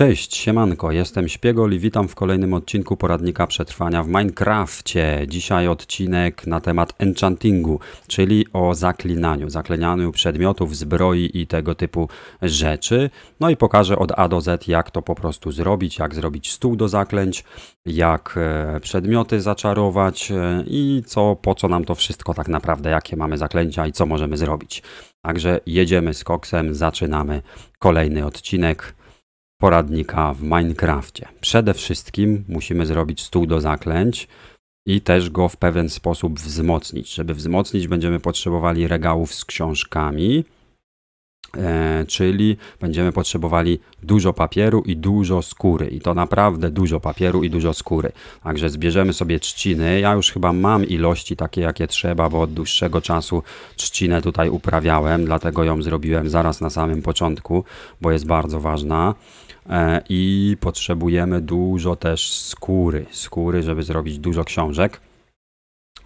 Cześć, siemanko, jestem Śpiegol i witam w kolejnym odcinku poradnika przetrwania w Minecrafcie. Dzisiaj odcinek na temat enchantingu, czyli o zaklinaniu, zaklinianiu przedmiotów, zbroi i tego typu rzeczy. No i pokażę od A do Z, jak to po prostu zrobić, jak zrobić stół do zaklęć, jak e, przedmioty zaczarować e, i co, po co nam to wszystko tak naprawdę, jakie mamy zaklęcia i co możemy zrobić. Także jedziemy z koksem, zaczynamy kolejny odcinek poradnika w Minecrafcie. Przede wszystkim musimy zrobić stół do zaklęć i też go w pewien sposób wzmocnić. Żeby wzmocnić, będziemy potrzebowali regałów z książkami, e, czyli będziemy potrzebowali dużo papieru i dużo skóry. I to naprawdę dużo papieru i dużo skóry. Także zbierzemy sobie trzciny. Ja już chyba mam ilości takie, jakie trzeba, bo od dłuższego czasu trzcinę tutaj uprawiałem, dlatego ją zrobiłem zaraz na samym początku, bo jest bardzo ważna. E, i potrzebujemy dużo też skóry, skóry, żeby zrobić dużo książek,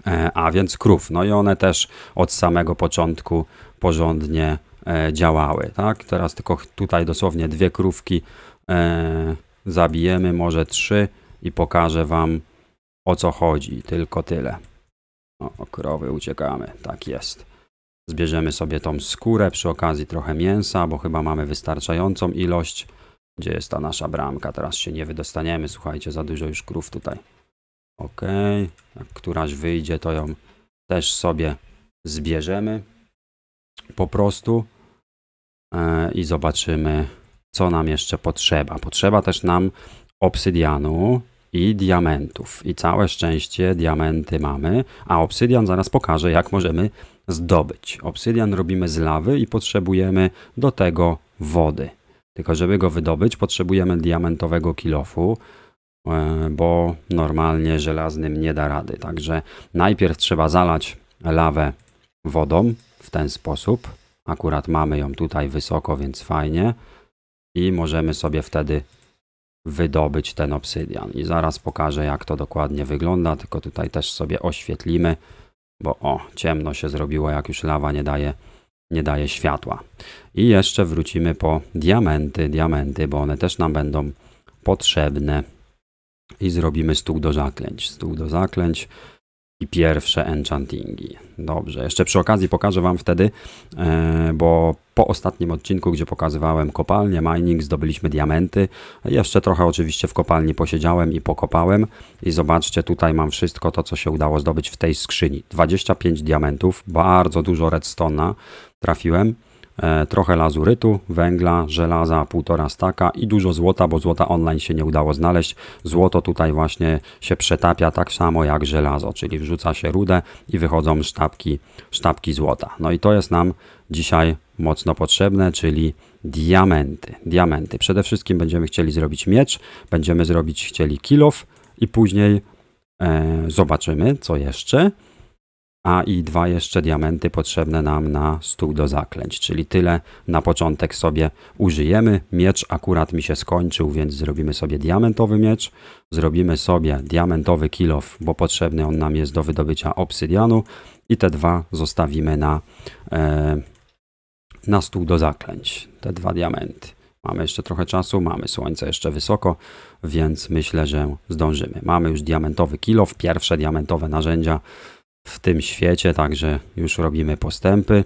e, a więc krów. No i one też od samego początku porządnie e, działały, tak? Teraz tylko tutaj dosłownie dwie krówki zabijemy, może trzy i pokażę wam o co chodzi, tylko tyle. O, krowy uciekamy, tak jest. Zbierzemy sobie tą skórę, przy okazji trochę mięsa, bo chyba mamy wystarczającą ilość. Gdzie jest ta nasza bramka? Teraz się nie wydostaniemy. Słuchajcie, za dużo już krów tutaj. Ok. Jak któraś wyjdzie, to ją też sobie zbierzemy. Po prostu. E, I zobaczymy, co nam jeszcze potrzeba. Potrzeba też nam obsydianu i diamentów. I całe szczęście diamenty mamy, a obsydian zaraz pokażę, jak możemy zdobyć. Obsydian robimy z lawy i potrzebujemy do tego wody. Tylko żeby go wydobyć, potrzebujemy diamentowego kilofu, e, bo normalnie żelaznym nie da rady. Także najpierw trzeba zalać lawę wodą w ten sposób. Akurat mamy ją tutaj wysoko, więc fajnie. I możemy sobie wtedy wydobyć ten obsydian. I zaraz pokażę, jak to dokładnie wygląda, tylko tutaj też sobie oświetlimy, bo o, ciemno się zrobiło, jak już lawa nie daje nie daje światła. I jeszcze wrócimy po diamenty, diamenty, bo one też nam będą potrzebne. I zrobimy stół do zaklęć. Stół do zaklęć i pierwsze enchantingi. Dobrze, jeszcze przy okazji pokażę Wam wtedy, e, bo po ostatnim odcinku, gdzie pokazywałem kopalnię, mining, zdobyliśmy diamenty. Jeszcze trochę oczywiście w kopalni posiedziałem i pokopałem. I zobaczcie, tutaj mam wszystko to, co się udało zdobyć w tej skrzyni. 25 diamentów, bardzo dużo redstone'a trafiłem. E, trochę lazurytu, węgla, żelaza, półtora staka i dużo złota, bo złota online się nie udało znaleźć. Złoto tutaj właśnie się przetapia tak samo jak żelazo, czyli wrzuca się rudę i wychodzą sztabki, sztabki złota. No i to jest nam dzisiaj mocno potrzebne, czyli diamenty. Diamenty. Przede wszystkim będziemy chcieli zrobić miecz, będziemy zrobić chcieli kilof i później e, zobaczymy co jeszcze a i dwa jeszcze diamenty potrzebne nam na stół do zaklęć, czyli tyle na początek sobie użyjemy. Miecz akurat mi się skończył, więc zrobimy sobie diamentowy miecz, zrobimy sobie diamentowy kilof, bo potrzebny on nam jest do wydobycia obsydianu i te dwa zostawimy na, e, na stół do zaklęć, te dwa diamenty. Mamy jeszcze trochę czasu, mamy słońce jeszcze wysoko, więc myślę, że zdążymy. Mamy już diamentowy kilof, pierwsze diamentowe narzędzia w tym świecie, także już robimy postępy.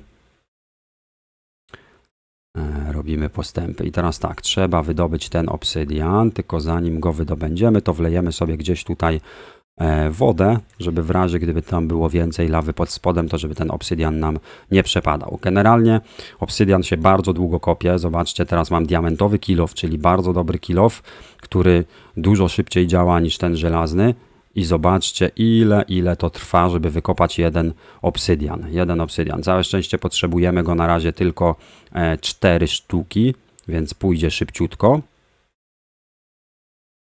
E, robimy postępy. I teraz tak, trzeba wydobyć ten obsydian, tylko zanim go wydobędziemy, to wlejemy sobie gdzieś tutaj e, wodę, żeby w razie gdyby tam było więcej lawy pod spodem, to żeby ten obsydian nam nie przepadał. Generalnie obsydian się bardzo długo kopie. Zobaczcie, teraz mam diamentowy kilof, czyli bardzo dobry kilof, który dużo szybciej działa niż ten żelazny i zobaczcie ile, ile to trwa, żeby wykopać jeden obsydian. Jeden obsydian. Całe szczęście potrzebujemy go na razie tylko e, cztery sztuki, więc pójdzie szybciutko.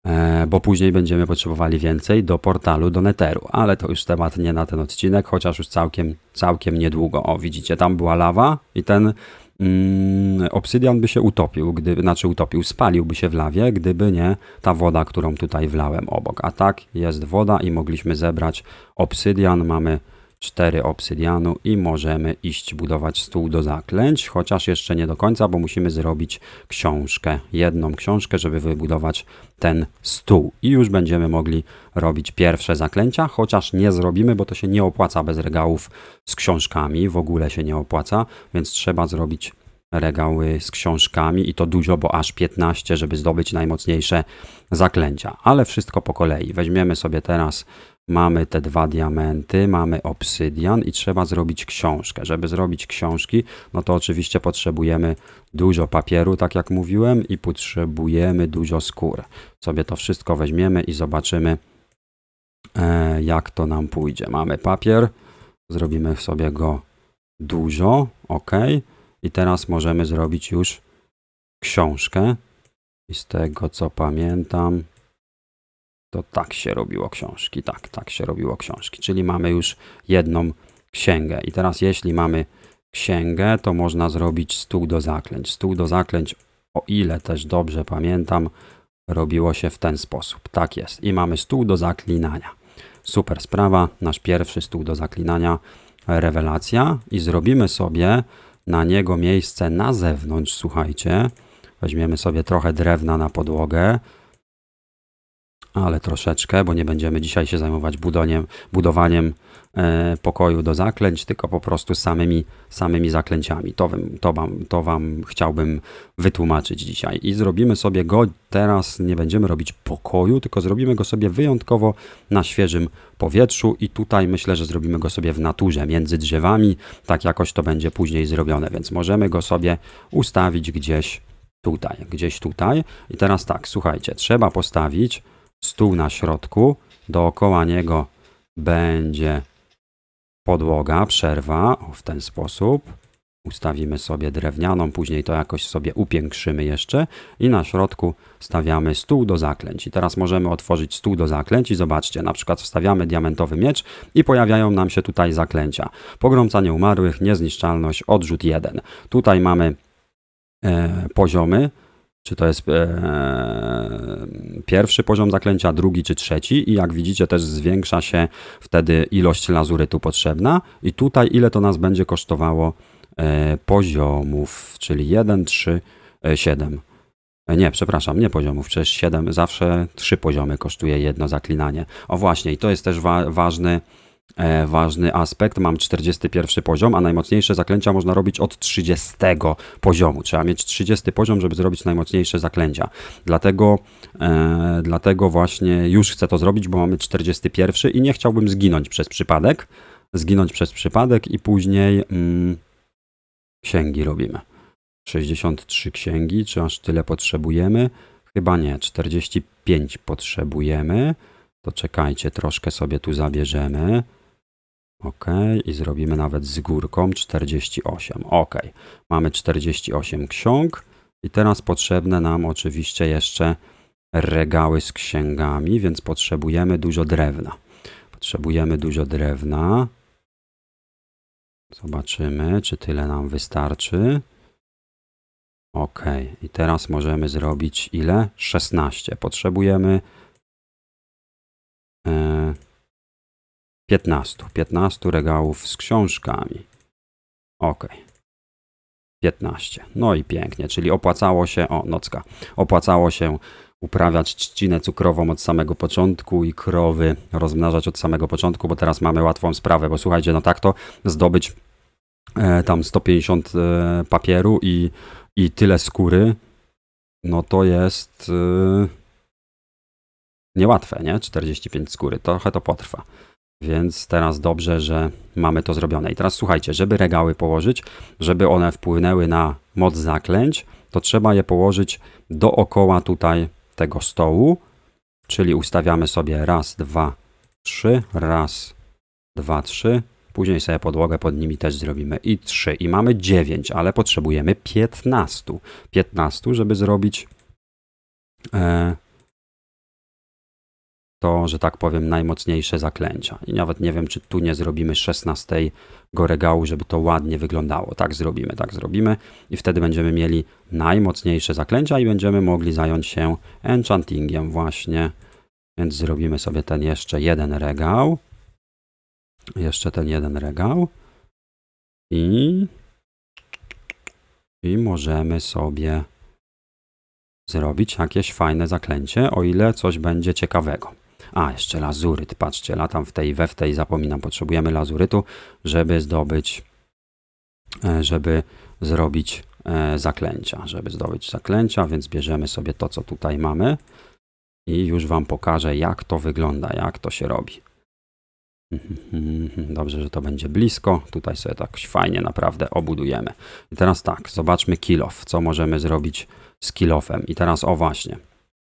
E, bo później będziemy potrzebowali więcej do portalu, do Netheru. Ale to już temat nie na ten odcinek, chociaż już całkiem, całkiem niedługo. O, widzicie, tam była lawa i ten mm, obsydian by się utopił, gdyby, znaczy utopił, spaliłby się w lawie, gdyby nie ta woda, którą tutaj wlałem obok. A tak jest woda i mogliśmy zebrać obsydian. Mamy 4 obsydianu i możemy iść budować stół do zaklęć, chociaż jeszcze nie do końca, bo musimy zrobić książkę, jedną książkę, żeby wybudować ten stół i już będziemy mogli robić pierwsze zaklęcia, chociaż nie zrobimy, bo to się nie opłaca bez regałów z książkami, w ogóle się nie opłaca, więc trzeba zrobić regały z książkami i to dużo, bo aż 15, żeby zdobyć najmocniejsze zaklęcia. Ale wszystko po kolei. Weźmiemy sobie teraz, mamy te dwa diamenty, mamy obsydian i trzeba zrobić książkę. Żeby zrobić książki, no to oczywiście potrzebujemy dużo papieru, tak jak mówiłem, i potrzebujemy dużo skór. Sobie to wszystko weźmiemy i zobaczymy, e, jak to nam pójdzie. Mamy papier, zrobimy sobie go dużo, ok. I teraz możemy zrobić już książkę. I z tego co pamiętam, to tak się robiło książki. Tak, tak się robiło książki. Czyli mamy już jedną księgę. I teraz, jeśli mamy księgę, to można zrobić stół do zaklęć. Stół do zaklęć, o ile też dobrze pamiętam, robiło się w ten sposób. Tak jest. I mamy stół do zaklinania. Super sprawa. Nasz pierwszy stół do zaklinania. Rewelacja. I zrobimy sobie na niego miejsce na zewnątrz, słuchajcie. Weźmiemy sobie trochę drewna na podłogę, ale troszeczkę, bo nie będziemy dzisiaj się zajmować budoniem, budowaniem e, pokoju do zaklęć, tylko po prostu samymi, samymi zaklęciami. To, wam- to, wam, to Wam chciałbym wytłumaczyć dzisiaj. I zrobimy sobie go teraz, nie będziemy robić pokoju, tylko zrobimy go sobie wyjątkowo na świeżym powietrzu i tutaj myślę, że zrobimy go sobie w naturze, między drzewami, tak jakoś to będzie później zrobione, więc możemy go sobie ustawić gdzieś tutaj, gdzieś tutaj. I teraz tak, słuchajcie, trzeba postawić stół na środku, dookoła niego będzie podłoga, przerwa, o, w ten sposób. Ustawimy sobie drewnianą, później to jakoś sobie upiększymy jeszcze i na środku stawiamy stół do zaklęć. I teraz możemy otworzyć stół do zaklęć i zobaczcie, na przykład wstawiamy diamentowy miecz i pojawiają nam się tutaj zaklęcia. Pogromcanie umarłych, niezniszczalność, odrzut 1. Tutaj mamy e, poziomy, czy to jest e, pierwszy poziom zaklęcia, drugi czy trzeci i jak widzicie też zwiększa się wtedy ilość lazurytu potrzebna i tutaj ile to nas będzie kosztowało e, poziomów, czyli 1, 3, e, 7. E, Nie, przepraszam, nie poziomów, przecież 7, zawsze 3 poziomy kosztuje jedno zaklinanie. O właśnie, i to jest też wa ważny, ważny aspekt. Mam 41 poziom, a najmocniejsze zaklęcia można robić od 30 poziomu. Trzeba mieć 30 poziom, żeby zrobić najmocniejsze zaklęcia. Dlatego, e, dlatego właśnie już chcę to zrobić, bo mamy 41 i nie chciałbym zginąć przez przypadek. Zginąć przez przypadek i później mm, księgi robimy. 63 księgi, czy aż tyle potrzebujemy? Chyba nie, 45 potrzebujemy. To czekajcie, troszkę sobie tu zabierzemy. Ok, i zrobimy nawet z górką 48. Ok, mamy 48 ksiąg i teraz potrzebne nam oczywiście jeszcze regały z księgami, więc potrzebujemy dużo drewna. Potrzebujemy dużo drewna. Zobaczymy, czy tyle nam wystarczy. Ok, i teraz możemy zrobić ile? 16. Potrzebujemy e, 15. 15 regałów z książkami. Ok. 15. No i pięknie, czyli opłacało się, o nocka, opłacało się uprawiać trzcinę cukrową od samego początku i krowy rozmnażać od samego początku, bo teraz mamy łatwą sprawę, bo słuchajcie, no tak to zdobyć e, tam 150 e, papieru i, i tyle skóry, no to jest e, niełatwe, nie? 45 skóry, trochę to potrwa. Więc teraz dobrze, że mamy to zrobione. I teraz słuchajcie, żeby regały położyć, żeby one wpłynęły na moc zaklęć, to trzeba je położyć dookoła tutaj tego stołu, czyli ustawiamy sobie raz, dwa, trzy, raz, dwa, trzy, później sobie podłogę pod nimi też zrobimy i trzy i mamy dziewięć, ale potrzebujemy 15. 15, żeby zrobić e, to, że tak powiem, najmocniejsze zaklęcia. I nawet nie wiem, czy tu nie zrobimy 16 regału, żeby to ładnie wyglądało. Tak zrobimy, tak zrobimy i wtedy będziemy mieli najmocniejsze zaklęcia i będziemy mogli zająć się enchantingiem właśnie. Więc zrobimy sobie ten jeszcze jeden regał. Jeszcze ten jeden regał. I. I możemy sobie zrobić jakieś fajne zaklęcie, o ile coś będzie ciekawego. A, jeszcze lazuryt. Patrzcie, latam w tej, we w tej, zapominam. Potrzebujemy lazurytu, żeby zdobyć, e, żeby zrobić e, zaklęcia. Żeby zdobyć zaklęcia, więc bierzemy sobie to, co tutaj mamy i już Wam pokażę, jak to wygląda, jak to się robi. Dobrze, że to będzie blisko. Tutaj sobie tak fajnie naprawdę obudujemy. I teraz tak, zobaczmy kill off. Co możemy zrobić z kill offem. I teraz o właśnie.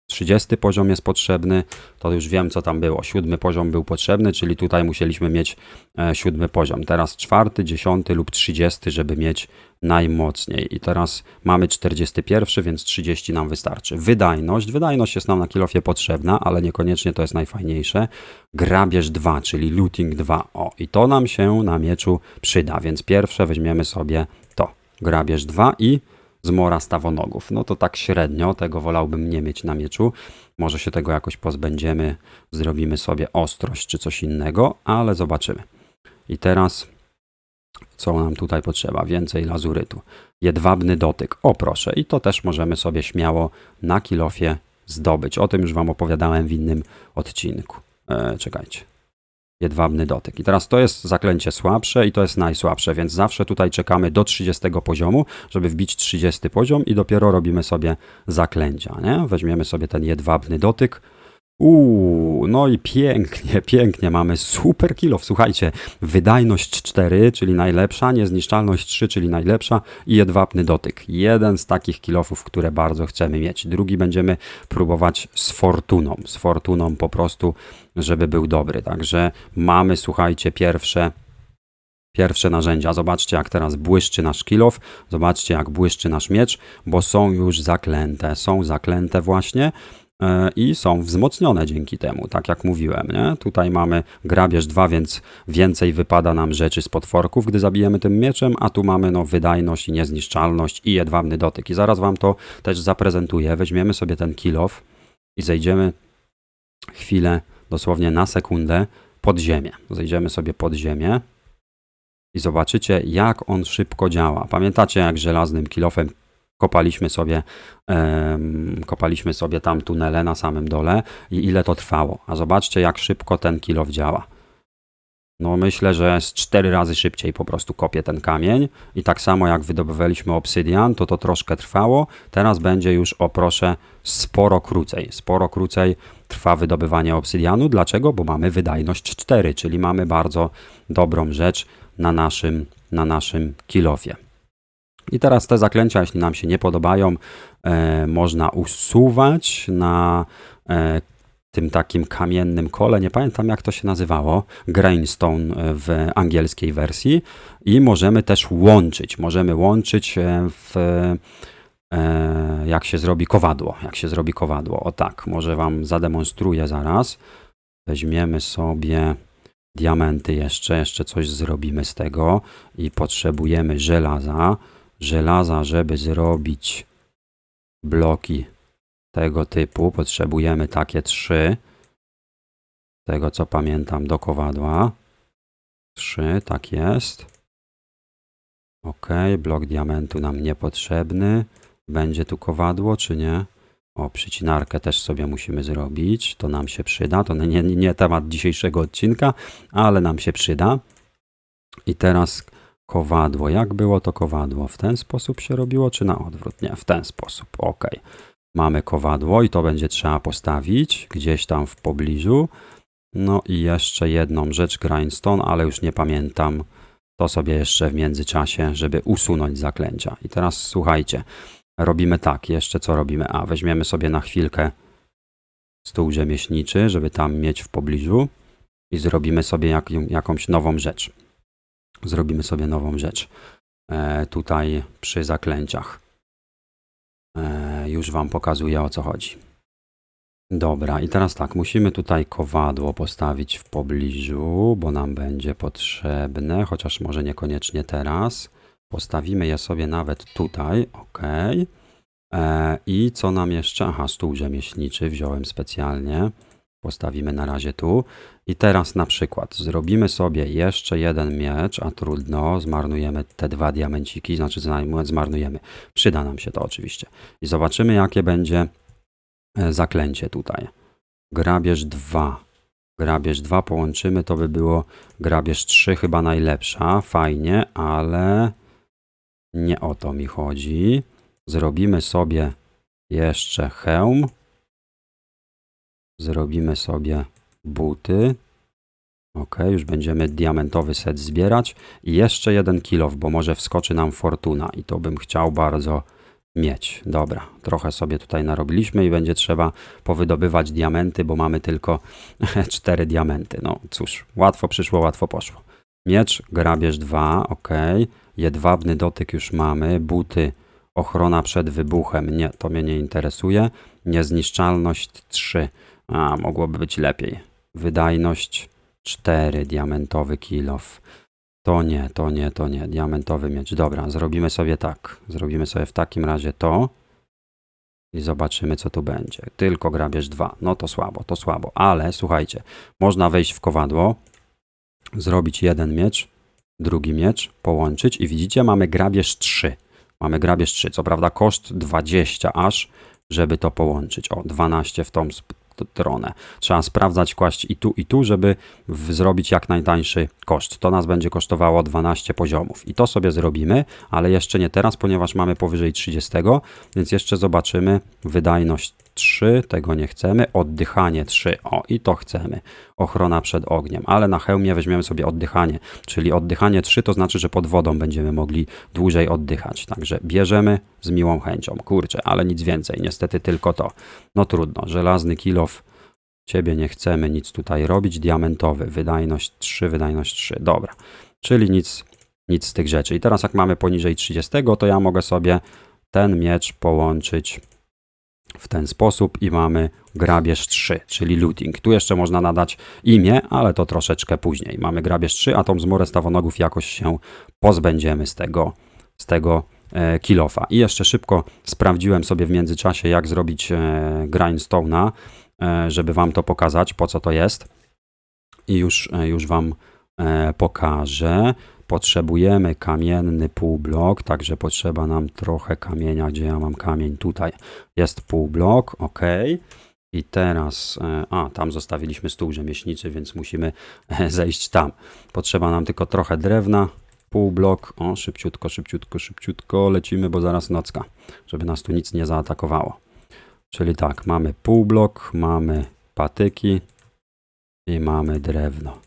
30 poziom jest potrzebny, to już wiem co tam było. Siódmy poziom był potrzebny, czyli tutaj musieliśmy mieć e, siódmy poziom. Teraz czwarty, dziesiąty lub 30, żeby mieć najmocniej. I teraz mamy 41, więc 30 nam wystarczy. Wydajność. Wydajność jest nam na kilofie potrzebna, ale niekoniecznie to jest najfajniejsze. Grabież 2, czyli looting 2. O, i to nam się na mieczu przyda, więc pierwsze weźmiemy sobie to. Grabież 2 i zmora stawonogów. No to tak średnio, tego wolałbym nie mieć na mieczu. Może się tego jakoś pozbędziemy, zrobimy sobie ostrość czy coś innego, ale zobaczymy. I teraz co nam tutaj potrzeba? Więcej lazurytu. Jedwabny dotyk. O proszę, i to też możemy sobie śmiało na kilofie zdobyć. O tym już Wam opowiadałem w innym odcinku. E, czekajcie jedwabny dotyk. I teraz to jest zaklęcie słabsze i to jest najsłabsze, więc zawsze tutaj czekamy do 30 poziomu, żeby wbić 30 poziom i dopiero robimy sobie zaklęcia, nie? Weźmiemy sobie ten jedwabny dotyk, Uuu, no i pięknie, pięknie, mamy super kilo. Słuchajcie, wydajność 4, czyli najlepsza, niezniszczalność 3, czyli najlepsza i jedwabny dotyk. Jeden z takich kilofów, które bardzo chcemy mieć. Drugi będziemy próbować z fortuną, z fortuną po prostu, żeby był dobry. Także mamy, słuchajcie, pierwsze pierwsze narzędzia. Zobaczcie, jak teraz błyszczy nasz kilof, zobaczcie, jak błyszczy nasz miecz, bo są już zaklęte, są zaklęte właśnie i są wzmocnione dzięki temu, tak jak mówiłem. Nie? Tutaj mamy grabież 2, więc więcej wypada nam rzeczy z potworków, gdy zabijemy tym mieczem, a tu mamy no, wydajność i niezniszczalność i jedwabny dotyk. I zaraz Wam to też zaprezentuję. Weźmiemy sobie ten kilof i zejdziemy chwilę, dosłownie na sekundę, pod ziemię. Zejdziemy sobie pod ziemię i zobaczycie, jak on szybko działa. Pamiętacie, jak żelaznym kilofem kopaliśmy sobie, kopaliśmy sobie tam tunele na samym dole i ile to trwało. A zobaczcie, jak szybko ten kilof działa. No myślę, że z cztery razy szybciej po prostu kopię ten kamień i tak samo jak wydobywaliśmy obsydian, to to troszkę trwało. Teraz będzie już, o proszę, sporo krócej. Sporo krócej trwa wydobywanie obsydianu. Dlaczego? Bo mamy wydajność 4, czyli mamy bardzo dobrą rzecz na naszym, na naszym kilofie. I teraz te zaklęcia, jeśli nam się nie podobają, e, można usuwać na e, tym takim kamiennym kole, nie pamiętam jak to się nazywało, Grainstone w angielskiej wersji. I możemy też łączyć, możemy łączyć e, w e, jak się zrobi kowadło, jak się zrobi kowadło, o tak, może Wam zademonstruję zaraz, weźmiemy sobie diamenty jeszcze, jeszcze coś zrobimy z tego. I potrzebujemy żelaza, żelaza, żeby zrobić bloki tego typu, potrzebujemy takie trzy. Tego co pamiętam do kowadła. Trzy, tak jest. Ok, blok diamentu nam niepotrzebny. Będzie tu kowadło, czy nie? O, przycinarkę też sobie musimy zrobić. To nam się przyda. To nie, nie temat dzisiejszego odcinka, ale nam się przyda. I teraz kowadło. Jak było to kowadło? W ten sposób się robiło, czy na odwrót? Nie, w ten sposób. Ok. Mamy kowadło i to będzie trzeba postawić gdzieś tam w pobliżu. No i jeszcze jedną rzecz, grindstone, ale już nie pamiętam. To sobie jeszcze w międzyczasie, żeby usunąć zaklęcia. I teraz słuchajcie, robimy tak, jeszcze co robimy? A, weźmiemy sobie na chwilkę stół rzemieślniczy, żeby tam mieć w pobliżu i zrobimy sobie jak, jakąś nową rzecz zrobimy sobie nową rzecz e, tutaj przy zaklęciach. E, już Wam pokazuję o co chodzi. Dobra, i teraz tak, musimy tutaj kowadło postawić w pobliżu, bo nam będzie potrzebne, chociaż może niekoniecznie teraz. Postawimy je sobie nawet tutaj, ok. E, I co nam jeszcze? Aha, stół rzemieślniczy wziąłem specjalnie. Postawimy na razie tu. I teraz na przykład zrobimy sobie jeszcze jeden miecz, a trudno, zmarnujemy te dwa diamenciki, znaczy zmarnujemy. Przyda nam się to oczywiście. I zobaczymy jakie będzie e, zaklęcie tutaj. Grabież 2. Grabież 2 połączymy, to by było grabież 3 chyba najlepsza, fajnie, ale nie o to mi chodzi. Zrobimy sobie jeszcze hełm. Zrobimy sobie buty. Ok, już będziemy diamentowy set zbierać. I jeszcze jeden kilof, bo może wskoczy nam fortuna i to bym chciał bardzo mieć. Dobra, trochę sobie tutaj narobiliśmy i będzie trzeba powydobywać diamenty, bo mamy tylko cztery diamenty. No cóż, łatwo przyszło, łatwo poszło. Miecz, grabież 2, ok. Jedwabny dotyk już mamy. Buty, ochrona przed wybuchem. Nie, to mnie nie interesuje. Niezniszczalność 3. A, mogłoby być lepiej. Wydajność 4, diamentowy kilof. To nie, to nie, to nie. Diamentowy miecz. Dobra, zrobimy sobie tak. Zrobimy sobie w takim razie to. I zobaczymy, co tu będzie. Tylko grabież 2. No to słabo, to słabo. Ale słuchajcie, można wejść w kowadło, zrobić jeden miecz, drugi miecz, połączyć i widzicie, mamy grabież 3. Mamy grabież 3. Co prawda koszt 20 aż, żeby to połączyć. O, 12 w tą stronę. Trzeba sprawdzać, kłaść i tu, i tu, żeby zrobić jak najtańszy koszt. To nas będzie kosztowało 12 poziomów. I to sobie zrobimy, ale jeszcze nie teraz, ponieważ mamy powyżej 30, więc jeszcze zobaczymy. Wydajność 3, tego nie chcemy. Oddychanie 3, o i to chcemy. Ochrona przed ogniem, ale na hełmie weźmiemy sobie oddychanie, czyli oddychanie 3 to znaczy, że pod wodą będziemy mogli dłużej oddychać. Także bierzemy z miłą chęcią. Kurczę, ale nic więcej, niestety tylko to. No trudno, żelazny kilof. Ciebie nie chcemy nic tutaj robić. Diamentowy, wydajność 3, wydajność 3. Dobra, czyli nic, nic z tych rzeczy. I teraz jak mamy poniżej 30, to ja mogę sobie ten miecz połączyć w ten sposób i mamy grabież 3, czyli looting. Tu jeszcze można nadać imię, ale to troszeczkę później. Mamy grabież 3, a tą zmorę stawonogów jakoś się pozbędziemy z tego, z tego e, kilofa. I jeszcze szybko sprawdziłem sobie w międzyczasie, jak zrobić e, grindstone'a, e, żeby wam to pokazać, po co to jest. I już, już wam pokażę. Potrzebujemy kamienny półblok, także potrzeba nam trochę kamienia. Gdzie ja mam kamień? Tutaj jest półblok, ok. I teraz, e, a tam zostawiliśmy stół rzemieślniczy, więc musimy e, zejść tam. Potrzeba nam tylko trochę drewna, półblok. O, szybciutko, szybciutko, szybciutko lecimy, bo zaraz nocka, żeby nas tu nic nie zaatakowało. Czyli tak, mamy półblok, mamy patyki i mamy drewno.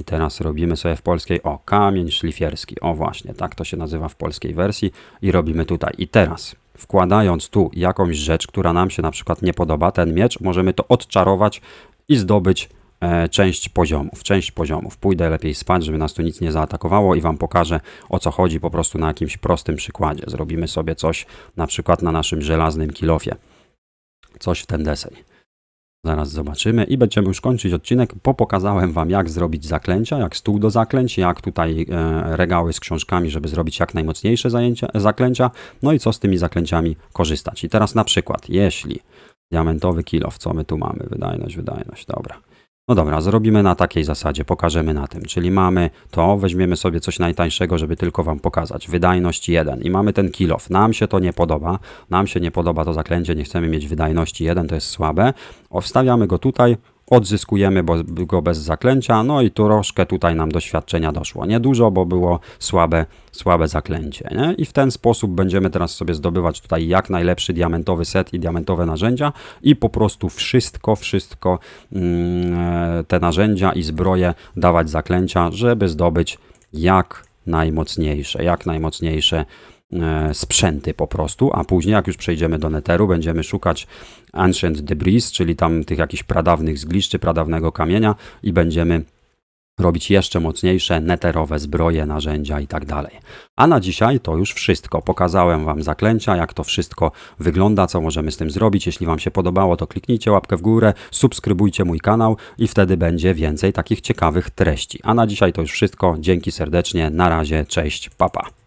I teraz robimy sobie w polskiej, o, kamień szlifierski. O właśnie, tak to się nazywa w polskiej wersji i robimy tutaj. I teraz, wkładając tu jakąś rzecz, która nam się na przykład nie podoba, ten miecz, możemy to odczarować i zdobyć e, część poziomów. Część poziomów. Pójdę lepiej spać, żeby nas tu nic nie zaatakowało i wam pokażę o co chodzi po prostu na jakimś prostym przykładzie. Zrobimy sobie coś na przykład na naszym żelaznym kilofie. Coś w ten deseń. Zaraz zobaczymy i będziemy już kończyć odcinek, bo pokazałem Wam jak zrobić zaklęcia, jak stół do zaklęć, jak tutaj e, regały z książkami, żeby zrobić jak najmocniejsze zajęcia, zaklęcia, no i co z tymi zaklęciami korzystać. I teraz na przykład, jeśli diamentowy kilof, co my tu mamy, wydajność, wydajność, dobra. No dobra, zrobimy na takiej zasadzie, pokażemy na tym, czyli mamy to, weźmiemy sobie coś najtańszego, żeby tylko Wam pokazać, wydajność 1 i mamy ten kilof, nam się to nie podoba, nam się nie podoba to zaklęcie, nie chcemy mieć wydajności 1, to jest słabe, o, wstawiamy go tutaj, odzyskujemy go bez zaklęcia, no i troszkę tutaj nam doświadczenia doszło, niedużo, bo było słabe, słabe zaklęcie, nie? I w ten sposób będziemy teraz sobie zdobywać tutaj jak najlepszy diamentowy set i diamentowe narzędzia i po prostu wszystko, wszystko mm, e, te narzędzia i zbroje dawać zaklęcia, żeby zdobyć jak najmocniejsze, jak najmocniejsze sprzęty po prostu, a później jak już przejdziemy do neteru, będziemy szukać ancient debris, czyli tam tych jakichś pradawnych zgliszczy, pradawnego kamienia i będziemy robić jeszcze mocniejsze neterowe zbroje, narzędzia i tak. A na dzisiaj to już wszystko. Pokazałem Wam zaklęcia, jak to wszystko wygląda, co możemy z tym zrobić. Jeśli Wam się podobało, to kliknijcie łapkę w górę, subskrybujcie mój kanał i wtedy będzie więcej takich ciekawych treści. A na dzisiaj to już wszystko. Dzięki serdecznie. Na razie. Cześć. Papa.